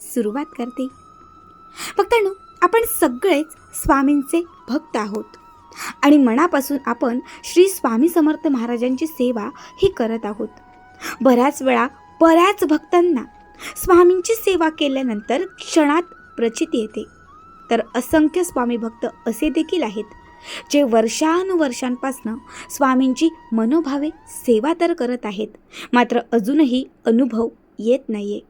सुरुवात करते. भक्तांनो आपण सगळेच स्वामींचे भक्त आहोत. आणि मनापासून आपण श्री स्वामी समर्थ महाराजांची सेवा ही करत आहोत. बऱ्याच वेळा बऱ्याच भक्तांना स्वामींची सेवा केल्यानंतर क्षणात प्रचिती येते. तर असंख्य स्वामी भक्त असे देखील आहेत जे वर्षानुवर्षांपासनं स्वामींची मनोभावे सेवा तर करत आहेत मात्र अजूनही अनुभव येत नाही आहे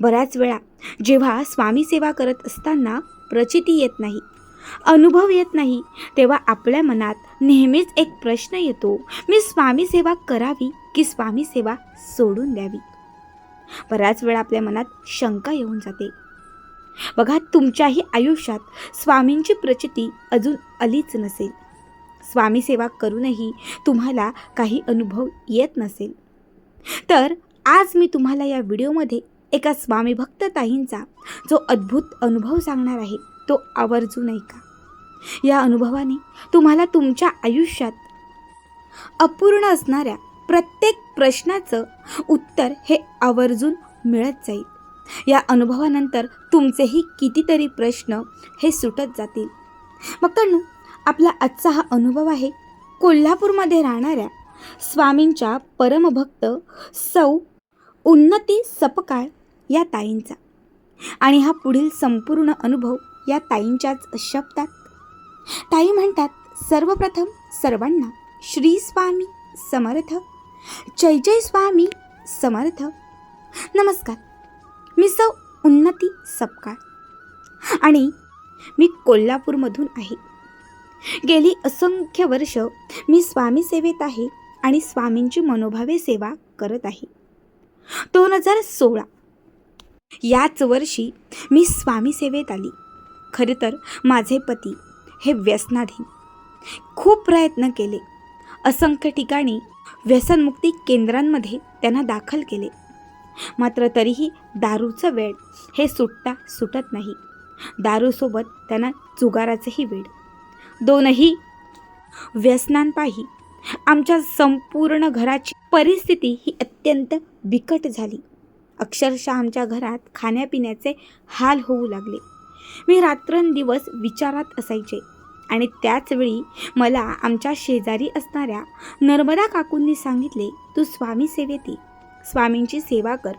बऱ्याच वेळा जेव्हा स्वामी सेवा करत असताना प्रचिती येत नाही अनुभव येत नाही तेव्हा आपल्या मनात नेहमीच एक प्रश्न येतो मी स्वामी सेवा करावी की स्वामी सेवा सोडून द्यावी? बऱ्याच वेळा आपल्या मनात शंका येऊन जाते. बघा तुमच्याही आयुष्यात स्वामींची प्रचिती अजून आलीच नसेल. स्वामी सेवा करूनही तुम्हाला काही अनुभव येत नसेल. तर आज मी तुम्हाला या व्हिडिओमध्ये एका स्वामी भक्त ताईंचा जो अद्भुत अनुभव सांगणार आहे तो आवर्जून ऐका या अनुभवाने तुम्हाला तुमच्या आयुष्यात अपूर्ण असणाऱ्या प्रत्येक प्रश्नाचं उत्तर हे आवर्जून मिळत जाईल. या अनुभवानंतर तुमचेही कितीतरी प्रश्न हे सुटत जातील. भक्तांनो आपला आजचा हा अनुभव आहे कोल्हापूरमध्ये राहणाऱ्या स्वामींच्या परमभक्त सौ उन्नती सपकाळ या ताईंचा. आणि हा पुढील संपूर्ण अनुभव या ताईंच्याच शब्दात. ताई म्हणतात सर्वप्रथम सर्वांना श्री स्वामी समर्थ जय जय स्वामी समर्थ. नमस्कार मी सौ उन्नती सपकाळ. आणि मी कोल्हापूरमधून आहे. गेली असंख्य वर्ष मी स्वामी सेवेत आहे आणि स्वामींची मनोभावे सेवा करत आहे. दोन हजार सोळा याच वर्षी मी स्वामी सेवेत आली. खरे तर माझे पती हे व्यसनाधीन. खूप प्रयत्न केले. असंख्य ठिकाणी व्यसनमुक्ती केंद्रांमध्ये त्यांना दाखल केले. मात्र तरीही दारूचं वेळ हे सुटता सुटत नाही. दारूसोबत त्यांना जुगाराचंही वेळ दोनही व्यसनांपायी आमच्या संपूर्ण घराची परिस्थिती ही अत्यंत बिकट झाली. अक्षरशः आमच्या घरात खाण्यापिण्याचे हाल होऊ लागले. मी रात्रंदिवस विचारात असायचे आणि त्याचवेळी मला आमच्या शेजारी असणाऱ्या नर्मदा काकूंनी सांगितले तू स्वामी सेवेत ये. स्वामींची सेवा कर.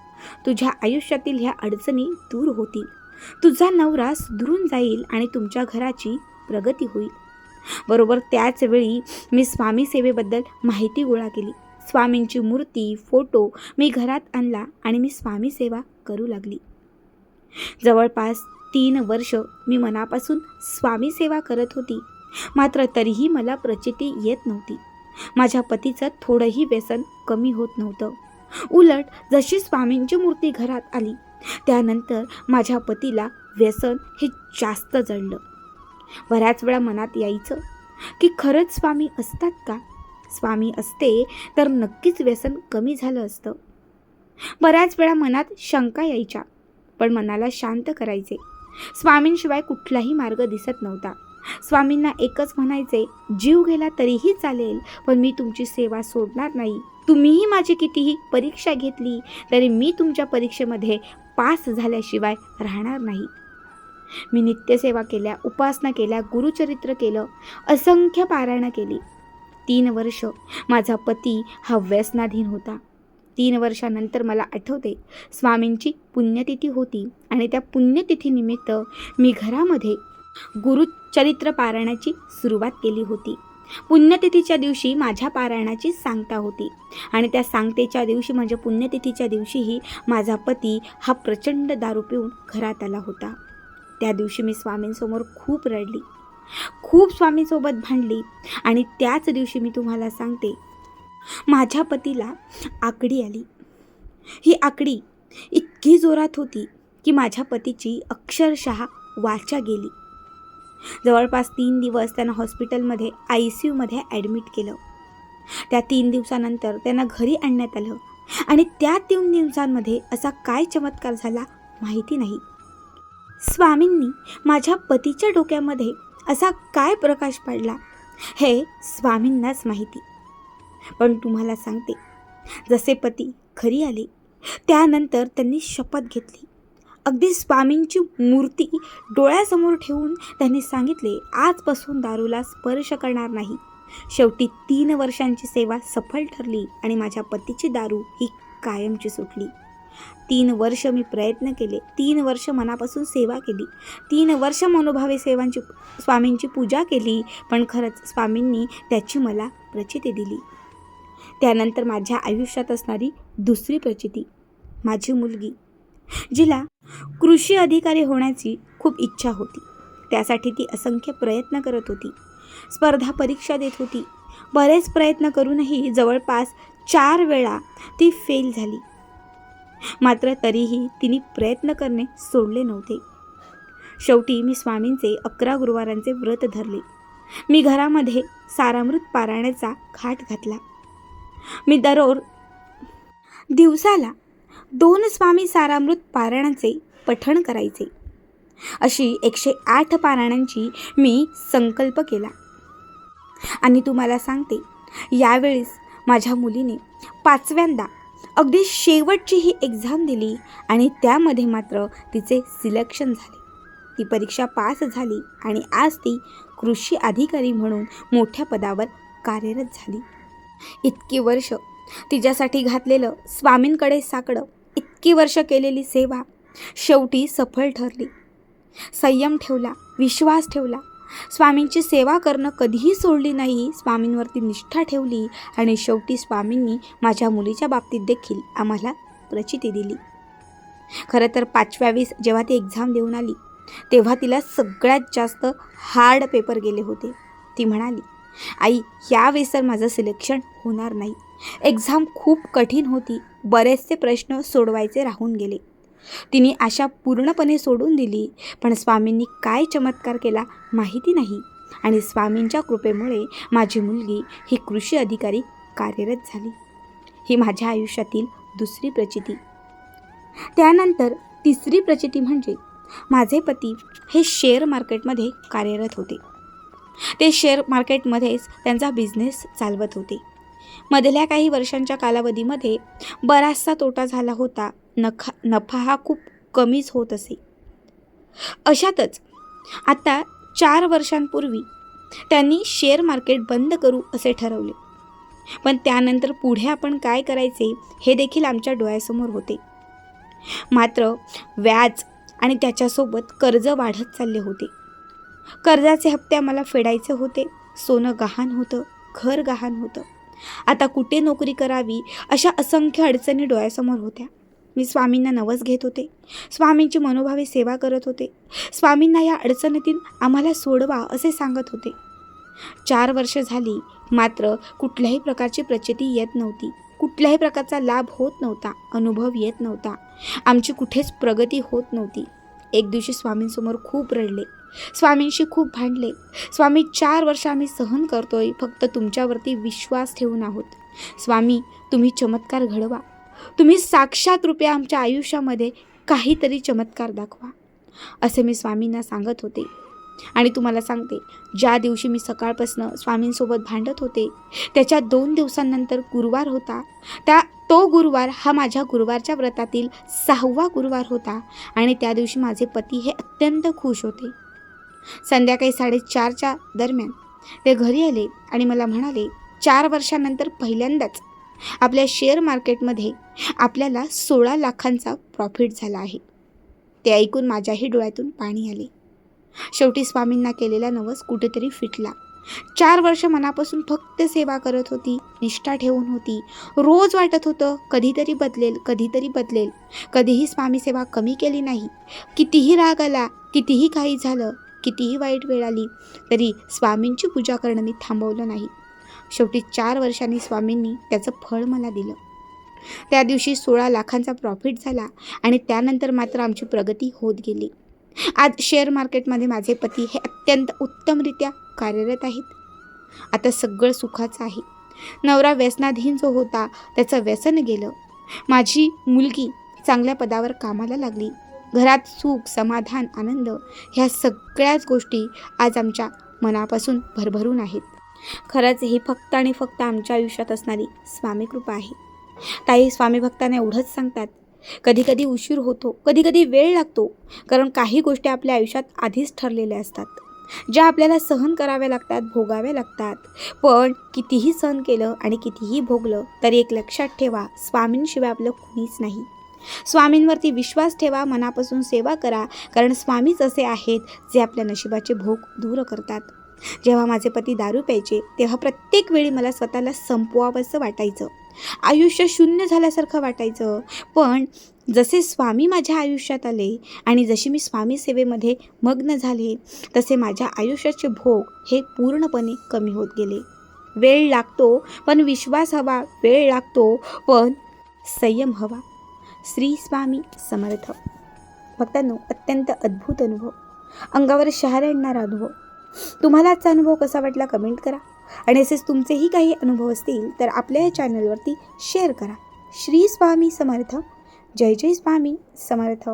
तुझ्या आयुष्यातील ह्या अडचणी दूर होतील. तुझा नवरा सुधरून जाईल आणि तुमच्या घराची प्रगती होईल. बरोबर त्याचवेळी मी स्वामी सेवेबद्दल माहिती गोळा केली. स्वामींची मूर्ती फोटो मी घरात आणला आणि मी स्वामी सेवा करू लागली. जवळपास तीन वर्ष मी मनापासून स्वामी सेवा करत होती. मात्र तरीही मला प्रचिती येत नव्हती. माझ्या पतीचं थोडंही व्यसन कमी होत नव्हतं. उलट जशी स्वामींची मूर्ती घरात आली त्यानंतर माझ्या पतीला व्यसन हे जास्त जडलं. बऱ्याच वेळा मनात यायचं की खरंच स्वामी असतात का? स्वामी असते तर नक्कीच व्यसन कमी झालं असतं. बऱ्याच वेळा मनात शंका यायच्या पण मनाला शांत करायचे. स्वामींशिवाय कुठलाही मार्ग दिसत नव्हता. स्वामींना एकच म्हणायचे जीव गेला तरीही चालेल पण मी तुमची सेवा सोडणार नाही. तुम्हीही माझी कितीही परीक्षा घेतली तरी मी तुमच्या परीक्षेमध्ये पास झाल्याशिवाय राहणार नाही. मी नित्यसेवा केल्या उपासना केल्या गुरुचरित्र केलं असंख्य पारायणं केली. तीन वर्ष माझा पती हा व्यसनाधीन होता. तीन वर्षानंतर मला आठवते स्वामींची पुण्यतिथी होती आणि त्या पुण्यतिथीनिमित्त मी घरामध्ये गुरुचरित्र पारायणाची सुरुवात केली होती. पुण्यतिथीच्या दिवशी माझ्या पारायणाची सांगता होती आणि त्या सांगतेच्या दिवशी म्हणजे पुण्यतिथीच्या दिवशीही माझा पती हा प्रचंड दारू पिऊन घरात आला होता. त्या दिवशी मी स्वामींसमोर खूप रडली. खूप स्वामीसोबत भांडली आणि त्याच दिवशी मी तुम्हाला सांगते माझ्या पतीला आकडी आली. ही आकडी इतकी जोरात होती की माझ्या पतीची अक्षरशः वाचा गेली. जवळपास तीन दिवस त्यांना हॉस्पिटलमध्ये आय सी यूमध्ये ॲडमिट केलं. त्या तीन दिवसानंतर त्यांना घरी आणण्यात आलं आणि त्या तीन दिवसांमध्ये असा काय चमत्कार झाला माहिती नाही. स्वामींनी माझ्या पतीच्या डोक्यामध्ये असा काय प्रकाश पाडला? हे स्वामींनाच माहिती. पण तुम्हाला सांगते जसे पती घरी आले त्यानंतर त्यांनी शपथ घेतली. अगदी स्वामींची मूर्ती डोळ्यासमोर ठेवून त्यांनी सांगितले आजपासून दारूला स्पर्श करणार नाही. शेवटी तीन वर्षांची सेवा सफल ठरली आणि माझ्या पतीची दारू ही कायमची सुटली. तीन वर्ष मी प्रयत्न केले. तीन वर्ष मनापासून सेवा केली. तीन वर्ष मनोभावे सेवांची स्वामींची पूजा केली पण खरंच स्वामींनी त्याची मला प्रचिती दिली. त्यानंतर माझ्या आयुष्यात असणारी दुसरी प्रचिती माझी मुलगी जिला कृषी अधिकारी होण्याची खूप इच्छा होती. त्यासाठी ती असंख्य प्रयत्न करत होती. स्पर्धा परीक्षा देत होती. बरेच प्रयत्न करूनही जवळपास चार वेळा ती फेल झाली. मात्र तरीही तिने प्रयत्न करणे सोडले नव्हते. शेवटी मी स्वामींचे अकरा गुरुवारांचे व्रत धरले. मी घरामध्ये सारामृत पारायणाचा घाट घातला. मी दररोज दिवसाला दोन स्वामी सारामृत पारायणाचे पठण करायचे. अशी एकशे आठ पारायणांची मी संकल्प केला. आणि तुम्हाला सांगते यावेळेस माझ्या मुलीने पाचव्यांदा अगदी शेवटची ही एक्झाम दिली आणि त्यामध्ये मात्र तिचे सिलेक्शन झाले. ती परीक्षा पास झाली आणि आज ती कृषी अधिकारी म्हणून मोठ्या पदावर कार्यरत झाली. इतकी वर्ष तिच्यासाठी घातलेलं स्वामींकडे साकडं इतकी वर्ष केलेली सेवा शेवटी सफल ठरली. संयम ठेवला विश्वास ठेवला स्वामींची सेवा करणं कधीही सोडली नाही. स्वामींवरती निष्ठा ठेवली आणि शेवटी स्वामींनी माझ्या मुलीच्या बाबतीत देखील आम्हाला प्रचिती दिली. खरं तर पाचव्यावीस जेव्हा ती एक्झाम देऊन आली तेव्हा तिला सगळ्यात जास्त हार्ड पेपर गेले होते. ती म्हणाली आई यावेळेस तर माझं सिलेक्शन होणार नाही. एक्झाम खूप कठीण होती. बरेचसे प्रश्न सोडवायचे राहून गेले. तिने आशा पूर्णपणे सोडून दिली. पण स्वामींनी काय चमत्कार केला माहिती नाही. आणि स्वामींच्या कृपेमुळे माझी मुलगी ही कृषी अधिकारी कार्यरत झाली. ही माझ्या आयुष्यातील दुसरी प्रचिती. त्यानंतर तिसरी प्रचिती म्हणजे माझे पती हे शेअर मार्केटमध्ये कार्यरत होते. ते शेअर मार्केटमध्येच त्यांचा बिझनेस चालवत होते. मधल्या काही वर्षांच्या कालावधीमध्ये बराचसा तोटा झाला होता. नखा नफा हा खूप कमीच होत असे. अशातच आता चार वर्षांपूर्वी त्यांनी शेअर मार्केट बंद करू असे ठरवले. पण त्यानंतर पुढे आपण काय करायचे हे देखील आमच्या डोळ्यासमोर होते. मात्र व्याज आणि त्याच्यासोबत कर्ज वाढत चालले होते. कर्जाचे हप्ते आम्हाला फेडायचे होते. सोनं गहाण होतं घर गहाण होतं. आता कुठे नोकरी करावी अशा असंख्य अडचणी डोळ्यासमोर होत्या. मी स्वामींना नवस घेत होते. स्वामींची मनोभावे सेवा करत होते. स्वामींना या अडचणीतून आम्हाला सोडवा असे सांगत होते. चार वर्ष झाली मात्र कुठल्याही प्रकारची प्रचिती येत नव्हती. कुठल्याही प्रकारचा लाभ होत नव्हता अनुभव येत नव्हता. आमची कुठेच प्रगती होत नव्हती. एक दिवशी स्वामींसमोर खूप रडले. स्वामींशी खूप भांडले. स्वामी चार वर्ष आम्ही सहन करतोय फक्त तुमच्यावरती विश्वास ठेवून आहोत. स्वामी तुम्ही चमत्कार घडवा. तुम्ही साक्षात रूपे आमच्या आयुष्यामध्ये काहीतरी चमत्कार दाखवा असे मी स्वामींना सांगत होते. आणि तुम्हाला सांगते ज्या दिवशी मी सकाळपासनं स्वामींसोबत भांडत होते त्याच्या दोन दिवसांनंतर गुरुवार होता. त्या तो गुरुवार हा माझ्या गुरुवारच्या व्रतातील सहावा गुरुवार होता आणि त्या दिवशी माझे पती हे अत्यंत खुश होते. संध्याकाळी साडेचारच्या दरम्यान. ते घरी आले आणि मला म्हणाले चार वर्षानंतर पहिल्यांदाच आपल्या शेअर मार्केटमध्ये आपल्याला सोळा लाखांचा प्रॉफिट झाला आहे. ते ऐकून माझ्याही डोळ्यातून पाणी आले. शेवटी स्वामींना केलेला नवस कुठेतरी फिटला. चार वर्ष मनापासून फक्त सेवा करत होती निष्ठा ठेवून होती. रोज वाटत होतं कधीतरी बदलेल कधीतरी बदलेल. कधीही स्वामी सेवा कमी केली नाही. कितीही राग आला कितीही काही झालं कितीही वाईट वेळ आली तरी स्वामींची पूजा करणं मी थांबवलं नाही. शेवटी चार वर्षांनी स्वामींनी त्याचं फळ मला दिलं. त्या दिवशी सोळा लाखांचा प्रॉफिट झाला आणि त्यानंतर मात्र आमची प्रगती होत गेली. आज शेअर मार्केटमध्ये माझे पती हे अत्यंत उत्तमरित्या कार्यरत आहेत. आता सगळं सुखाचं आहे. नवरा व्यसनाधीन जो होता त्याचं व्यसन गेलं. माझी मुलगी चांगल्या पदावर कामाला लागली. घरात सुख समाधान आनंद ह्या सगळ्याच गोष्टी आज आमच्या मनापासून भरभरून आहेत. खरंच ही फक्त आणि फक्त आमच्या आयुष्यात असणारी स्वामी कृपा आहे. ताई स्वामी भक्तांना एवढंच सांगतात कधी कधी उशीर होतो कधी कधी वेळ लागतो कारण काही गोष्टी आपल्या आयुष्यात आधीच ठरलेल्या असतात. ज्या आपल्याला सहन कराव्या लागतात भोगाव्या लागतात पण कितीही सहन केलं आणि कितीही भोगलं तरी एक लक्षात ठेवा स्वामींशिवाय आपलं कुणीच नाही. स्वामींवरती विश्वास ठेवा मनापासून सेवा करा कारण स्वामीच असे आहेत जे आपल्या नशिबाचे भोग दूर करतात. जेव्हा माझे पती दारू प्यायचे तेव्हा प्रत्येक वेळी मला स्वतःला संपवावंसं वाटायचं. आयुष्य शून्य झाल्यासारखं वाटायचं. पण जसे स्वामी माझ्या आयुष्यात आले आणि जशी मी स्वामी सेवेमध्ये मग्न झाले तसे माझ्या आयुष्याचे भोग हे पूर्णपणे कमी होत गेले. वेळ लागतो पण विश्वास हवा वेळ लागतो पण संयम हवा. श्री स्वामी समर्थ. भक्तांनो अत्यंत अद्भुत अनुभव. अंगावर शहारे आणणारा अनुभव. तुम्हालाचा अनुभव कसा वाटला कमेंट करा. आणि असेच तुमचेही काही अनुभव असतील तर आपल्या या चॅनलवरती शेअर करा. श्री स्वामी समर्थ. जय जय स्वामी समर्थ.